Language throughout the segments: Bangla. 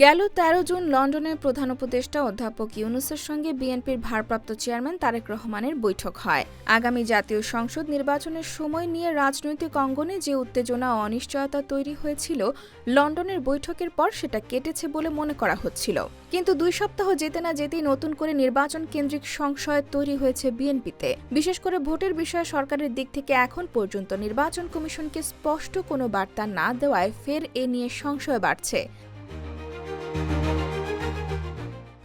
গেল তেরো জুন লন্ডনের প্রধান উপদেষ্টা অধ্যাপক ইউনুসের সঙ্গে বিএনপির ভারপ্রাপ্ত চেয়ারম্যান তারেক রহমানের বৈঠক হয়। আগামী জাতীয় সংসদ নির্বাচনের সময় নিয়ে রাজনৈতিক অঙ্গনে যে উত্তেজনা ও অনিশ্চয়তা তৈরি হয়েছিল, লন্ডনের বৈঠকের পর সেটা কেটেছে বলে মনে করা হচ্ছিল। কিন্তু দুই সপ্তাহ যেতে না যেতেই নতুন করে নির্বাচন কেন্দ্রিক সংশয় তৈরি হয়েছে বিএনপিতে। বিশেষ করে ভোটের বিষয়ে সরকারের দিক থেকে এখন পর্যন্ত নির্বাচন কমিশনকে স্পষ্ট কোনো বার্তা না দেওয়ায় ফের এ নিয়ে সংশয় বাড়ছে।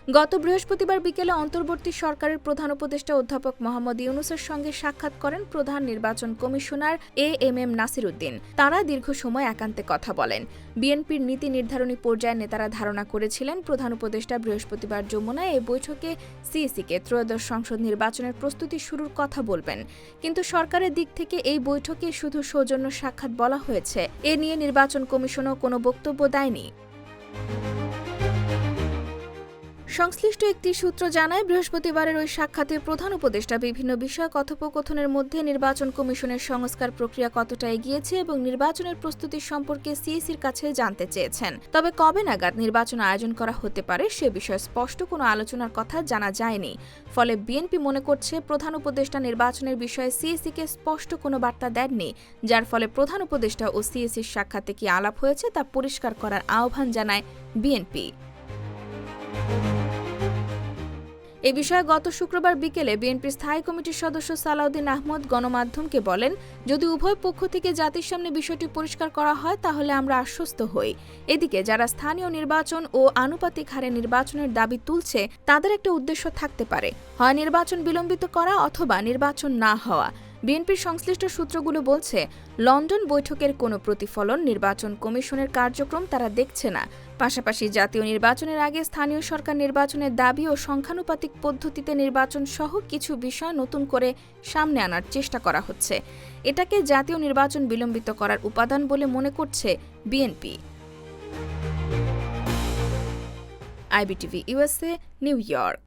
গত বৃহস্পতিবার বিকেলে অন্তর্বর্তী সরকারের প্রধান উপদেষ্টা অধ্যাপক মোহাম্মদ ইউনুসের সঙ্গে সাক্ষাৎ করেন প্রধান নির্বাচন commissioner A M M Nasir Uddin তারা দীর্ঘ সময় একান্তে কথা বলেন। বিএনপির নীতি নির্ধারণী পর্যায়ে নেতারা ধারণা করেছিলেন, প্রধান উপদেষ্টা বৃহস্পতিবার যমুনায় এই বৈঠকে সিইসিকে ত্রয়োদশ সংসদ নির্বাচনের প্রস্তুতি শুরুর কথা বলবেন। কিন্তু সরকারের দিক থেকে এই বৈঠকে শুধু সৌজন্য সাক্ষাৎ বলা হয়েছে। এ নিয়ে নির্বাচন কমিশনও কোনো বক্তব্য দেয়নি। সংশ্লিষ্ট একটি সূত্র জানায়, বৃহস্পতিবারের ওই সাক্ষাতে প্রধান উপদেষ্টা বিভিন্ন বিষয় কথোপকথনের মধ্যে নির্বাচন কমিশনের সংস্কার প্রক্রিয়া কতটা এগিয়েছে এবং নির্বাচনের প্রস্তুতি সম্পর্কে সিএসির কাছে জানতে চেয়েছেন। তবে কবে নাগাদ নির্বাচন আয়োজন করা হতে পারে সে বিষয়ে স্পষ্ট কোনো আলোচনার কথা জানা যায়নি। ফলে বিএনপি মনে করছে, প্রধান উপদেষ্টা নির্বাচনের বিষয়ে সিএসিকে স্পষ্ট কোনো বার্তা দেননি, যার ফলে প্রধান উপদেষ্টা ও সিএসির সাক্ষাতে কি আলাপ হয়েছে তা পরিষ্কার করার আহ্বান জানায় বিএনপি। এ বিষয়ে গত শুক্রবার বিকেলে বিএনপির স্থায়ী কমিটির সদস্য সালাউদ্দিন আহমদ গণমাধ্যমকে বলেন, যদি উভয় পক্ষ থেকে জাতির সামনে বিষয়টি পরিষ্কার করা হয়, তাহলে আমরা আশ্বস্ত হই। এদিকে যারা স্থানীয় নির্বাচন ও আনুপাতিক হারে নির্বাচনের দাবি তুলছে, তাদের একটা উদ্দেশ্য থাকতে পারে। হয় নির্বাচন বিলম্বিত করা অথবা নির্বাচন না হওয়া। বিএনপির সংশ্লিষ্ট সূত্রগুলো বলছে, লন্ডন বৈঠকের কোনো প্রতিফলন নির্বাচন কমিশনের কার্যক্রম তারা দেখছে না। পাশাপাশি জাতীয় নির্বাচনের আগে স্থানীয় সরকার নির্বাচনের দাবি ও সংখ্যানুপাতিক পদ্ধতিতে নির্বাচন সহ কিছু বিষয় নতুন করে সামনে আনার চেষ্টা করা হচ্ছে। এটাকে জাতীয় নির্বাচন বিলম্বিত করার উপাদান বলে মনে করছে BNP. IBTV USA New York.